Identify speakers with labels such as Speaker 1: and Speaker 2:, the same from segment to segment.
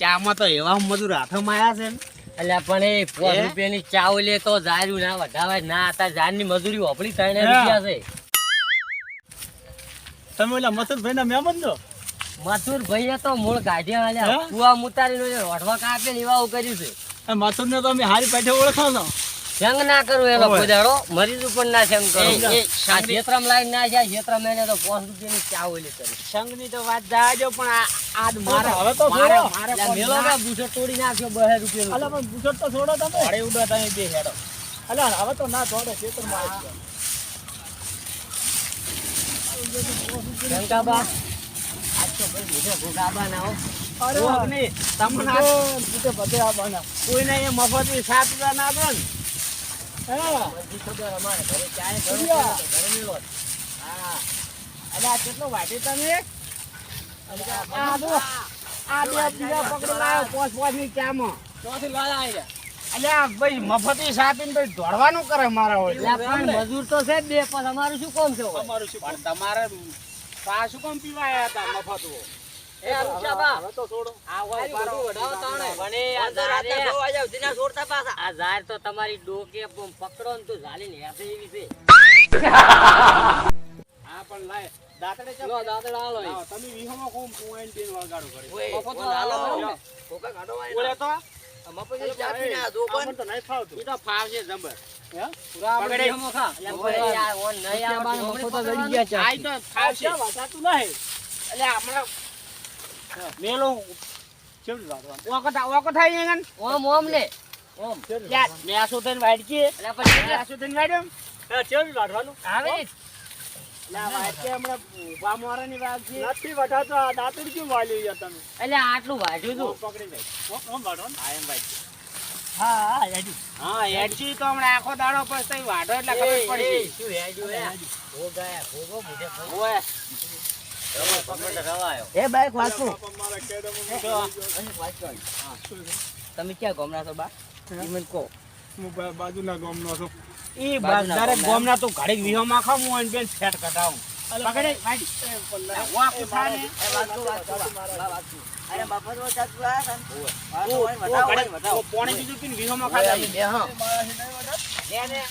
Speaker 1: ચામાં તો એવા મજૂર હાથમાં આયા છે ને.
Speaker 2: એટલે પણ એ પાંચ? રૂપિયાની ચાવ લે તો જાર્યું ના વધાવે ના હતા જારની મજૂરી વાપરી ત્રણ રૂપિયા છે.
Speaker 3: તમે ઓલા મસુદભાઈ ના મહેમાન છો?
Speaker 2: મથુર ભાઈએ તો મૂળ
Speaker 3: ગાઢિયા?
Speaker 2: આલ્યા કુવા મુતારીને રોટવા કાપે ને એવા કર્યું છે.
Speaker 3: મથુર ને તો અમે હારી પેઠે ઓળખો છો
Speaker 2: સંગ ના કરું એનો
Speaker 3: ઓવે.
Speaker 2: મરી મરીજ ઉપર ના સંગ કરું આ
Speaker 1: સંગની-
Speaker 2: લાઈન ના છે ક્ષેત્રમાં એને તો પાંચ રૂપિયાની ચા ઓલી કરી
Speaker 1: સંઘની તો વાત જાજો પણ આ આજ મારે
Speaker 3: હવે તો
Speaker 1: મારે
Speaker 3: છોડો.
Speaker 1: મારે
Speaker 2: મેલો
Speaker 1: ના-
Speaker 2: કે તોડી નાખ્યો બહે રૂપિયા
Speaker 3: અલા પણ પૂછો તો છોડો તમે
Speaker 1: અરે ઉડા તમે બે હેડો
Speaker 3: અલા હવે તો ના છોડો ખેતરમાં આવી ગયો.
Speaker 2: આજ તો ભાઈ બીજો ભૂગાબા ના હો
Speaker 3: અરે.
Speaker 1: તમને
Speaker 3: પૂછે બધે આવવાના.
Speaker 1: કોઈને એ મફતની સાત રૂપિયા ના આપે ને એટલે આ કેટલો વાટી તમે
Speaker 3: આ
Speaker 1: બીજા પકડી લાવ્યો પોચ પોચની ચામાં
Speaker 3: ચોથી લાયા
Speaker 1: ભાઈ મફતી સાપીને ભાઈ દોડવાનું કરે મારા હોય
Speaker 2: મજૂર તો છે બે પણ અમારું શું કામ છે
Speaker 3: અમારું શું
Speaker 1: તમારે પા શું કોમ પીવાયા હતા મફત
Speaker 3: તો
Speaker 1: આ.
Speaker 2: પણ આ આ તો તમારી ડોકે પકડો ને તો ઝાલીને હેઠે એવી છે
Speaker 1: હા પણ લાય દાતડે ચાપ.
Speaker 2: લો, દાંતડા હાલો
Speaker 1: તમે વીહોમાં કોમ પોઈન્ટ પીને વગાડો કરી મફત
Speaker 2: ઓય, હાલો.
Speaker 1: લ્યો. ઓલે તો આમને તો નહીં ફાવતું. ઈ તો ફાવશે જબર.
Speaker 3: હે?
Speaker 1: પૂરા આપણે
Speaker 2: પકડી.
Speaker 1: ખા.
Speaker 2: એટલે ઓન નહીં આવડતું,
Speaker 3: મફત
Speaker 2: હમણાં
Speaker 3: જ અડી
Speaker 2: પકડવાનું.
Speaker 1: આ તો ફાવશે.
Speaker 3: આ વાટાતું
Speaker 1: એટલે હમણાં મેલો
Speaker 3: કેવડી વાટવાનું?
Speaker 1: ઓકો થા- ઓકો થાય
Speaker 2: ઓમ ઓમ લે ઓમ
Speaker 3: કેવડી
Speaker 1: લ્યા,
Speaker 3: વાટવાનું?
Speaker 1: મેં આ
Speaker 2: એટલે પછી કેટલા-
Speaker 1: આ સુધીને વાટ્યો.
Speaker 3: હા, કેવડી વાટવાનું?
Speaker 2: આવે
Speaker 3: વાળી
Speaker 1: વાઢો એટલે ખબર પડી
Speaker 2: એ, શું હેડ્યું એ? ભોગાયા, ભોગો, મોઢે ભોગો.
Speaker 1: ઓય,
Speaker 2: રવા, પકડને રવાયો.
Speaker 4: એ બાઈક વાંચું
Speaker 3: બાપા મારા કેડામાં
Speaker 1: જો,
Speaker 2: અહીં વાંચો.
Speaker 3: શું
Speaker 4: તમે ક્યાં ગોમના છો બા ઈ મને કહો
Speaker 3: હું બાજુના ગામનો છું.
Speaker 1: ઈ
Speaker 4: બાજુના
Speaker 1: દરેક
Speaker 4: ગામના.
Speaker 1: તો ઘડીક વિહો માખા હું અને બેન ફેટ કઢાવું. પકડે વાટી.
Speaker 3: એ પલ્લા.
Speaker 1: વાંક ઉઠાને.
Speaker 4: એ વાંચું વાંચું બા વાંચું અરે મફત નો ચાચુ આ છે ને? વાંચું હોય વધાવો હોય ને,
Speaker 1: ઘડીક,
Speaker 4: વધાવો.
Speaker 1: પોણી બીજું પીન
Speaker 4: વિહો
Speaker 1: માખા
Speaker 4: અમે બે હા
Speaker 1: વા-
Speaker 2: ને.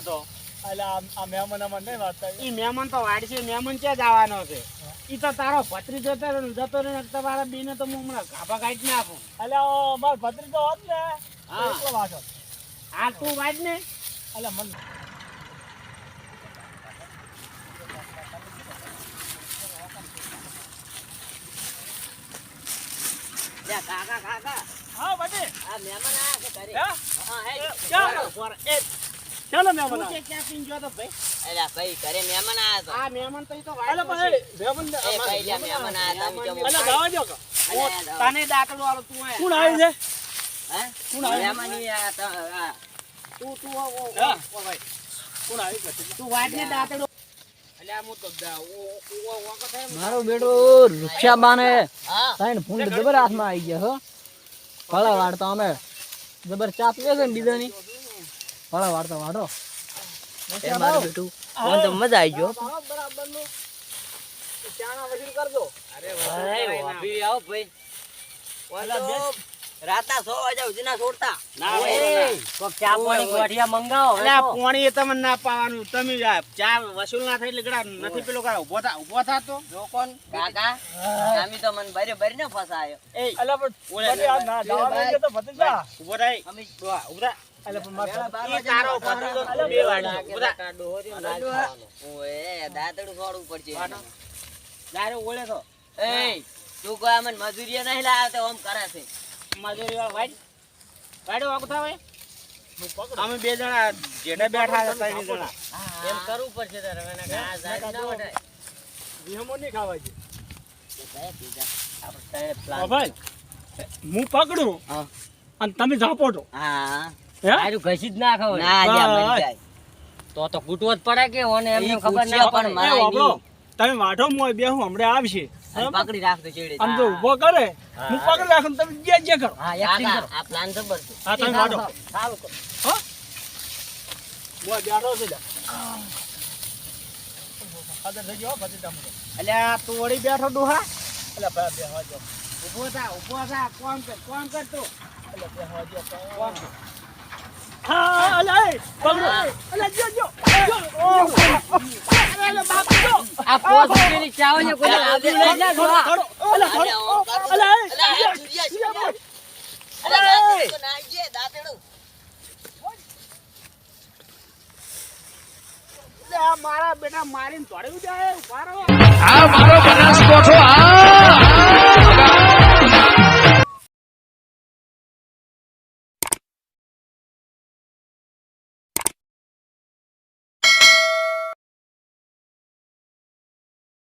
Speaker 2: તો.
Speaker 3: હું
Speaker 1: તો.
Speaker 3: મહેમાન અમને નહીં વાંચતા.
Speaker 1: ઈ મહેમાન તો વાડ છે મહેમાન ક્યાં જવાનો છે? ઈ તો તારો ભત્રી જતો રહે ને જતો રહે ને તમારા બેને તો હું હમણાં ગાભા કાઢી નાખું
Speaker 3: એટલે મારો ભત્રીજો હોત ને, તો
Speaker 1: હા. હાલ તું વાજ ને?
Speaker 3: એટલે મને
Speaker 4: કાકા કાકા
Speaker 3: હા, બધી.
Speaker 4: આ મહેમાન આયા છે ઘરે.
Speaker 3: હા,
Speaker 4: હે.
Speaker 3: ક્યાં?
Speaker 1: એ.
Speaker 3: ચાલો
Speaker 1: તું
Speaker 3: મહેમાન
Speaker 1: કે ક્યાં પીને ગયો તો ભાઈ?
Speaker 4: ઘરે મહેમાન આયા તો.
Speaker 1: આ મહેમાન તો તો
Speaker 3: પણ મહેમાન
Speaker 4: એ ભાઈ મહેમાન આયા તમે કેમ
Speaker 1: તને દાખલો વાળો તું આયા.
Speaker 3: કોણ આવી છે?
Speaker 4: હે?
Speaker 3: કોણ આવ્યું?
Speaker 4: મહેમાન આયા તું
Speaker 1: તું ઓ- ઓ- ભાઈ.
Speaker 3: કોણ
Speaker 1: તું દાંતડો.
Speaker 5: મારો બેટો રૂક્ષાબાને
Speaker 4: બાને
Speaker 5: સાઈન ફૂંડ જબર હાથમાં આવી ગયા હો. ફળા વાળતા અમે. જબર ચા પીવે છે ને બીજાની? ફળા વાળતા વાળો.
Speaker 4: એ મારું બેટું મને તો મજા આવી ગયો.
Speaker 3: બરાબરનું ચાના વસૂલ કરજો.
Speaker 2: અરે, ભાઈ આવો ભાઈ.
Speaker 4: રાતા સો વાગ્યા સુધી ના છોડતા.
Speaker 1: ના
Speaker 2: ઓય,
Speaker 1: હોય ના.
Speaker 2: કોક ચા પાણી ગોઠિયા મંગાવો
Speaker 1: અલ્યા પોણી તમને ના પાવાનું. તમે ચા વસૂલ ના થઈ એટલે નથી પેલો કરા ઊભો થા ઊભો થાતો.
Speaker 4: જો કોણ? કાકા અમે તો મને ભરી ભરી ને ફસાયો.
Speaker 1: એ
Speaker 3: અલા, પણ
Speaker 1: ઓલે,
Speaker 3: ના જવા દે કે તો
Speaker 1: ઊભો થાય
Speaker 4: અમે
Speaker 1: ઊભા ઊભા.
Speaker 3: અલા, પણ મારે
Speaker 4: વેળા બાર
Speaker 1: તારો બે.
Speaker 2: ઊભા. ને,
Speaker 4: અલા, દાંતડું છોડવું પડશે.
Speaker 1: દારે ઓળે તો.
Speaker 4: એ તું. કોઈ અમને મજૂરી નહીં લાવે તો આમ કરે છે
Speaker 1: મજૂરી વાળા વાઈટ વાઈટ વાગુ થાવે? અમે બે જણા જેને બેઠા હતા ત્રણ જણા.
Speaker 2: એમ કરવું પડશે તારે ના.
Speaker 3: વિહમો નહીં ખાવા હા, પકડું અને તમે ઝાપોટો
Speaker 4: હા.
Speaker 3: હે?
Speaker 2: હારું ઘસી જ ના ખાવ
Speaker 4: ના
Speaker 2: તો તો કૂટવો જ પડે કે ઓને એમને ખબર ના પડે.
Speaker 4: પણ મારા
Speaker 3: તમે વાઢો મોય બે હું હમણાં આવશે.
Speaker 2: પકડી રાખતો ચેડે.
Speaker 3: આમ જો ઊભો કરે હું. પકડી રાખું તમે જે જે કરો.
Speaker 5: હા એક્ટિંગ કરો.
Speaker 2: આ પ્લાન જબર છે
Speaker 3: હા તમે વાડો
Speaker 5: સારું કરો
Speaker 3: મોય બેઠો છે જા. ફાધર થઈ ગયો પછી તમે
Speaker 1: અલ્યા તું વળી બેઠો ડોહા
Speaker 3: એટલે ભાઈ બે જો.
Speaker 1: ઊભો થા ઊભો થા. કોમ કર કોમ કર તું
Speaker 3: એટલે બે હાજો
Speaker 1: કોમ કર
Speaker 3: હા અલે પકડો. અલે જો જો. જો. જો
Speaker 2: આ પોસની ચાવ ને કોઈ આબરૂ લઈ જા થોડા
Speaker 3: ખડો અલે ખડો અલે એ,
Speaker 1: અલ્યા મારા બેટા મારીને તોડ્યું જાય ઊભા રહો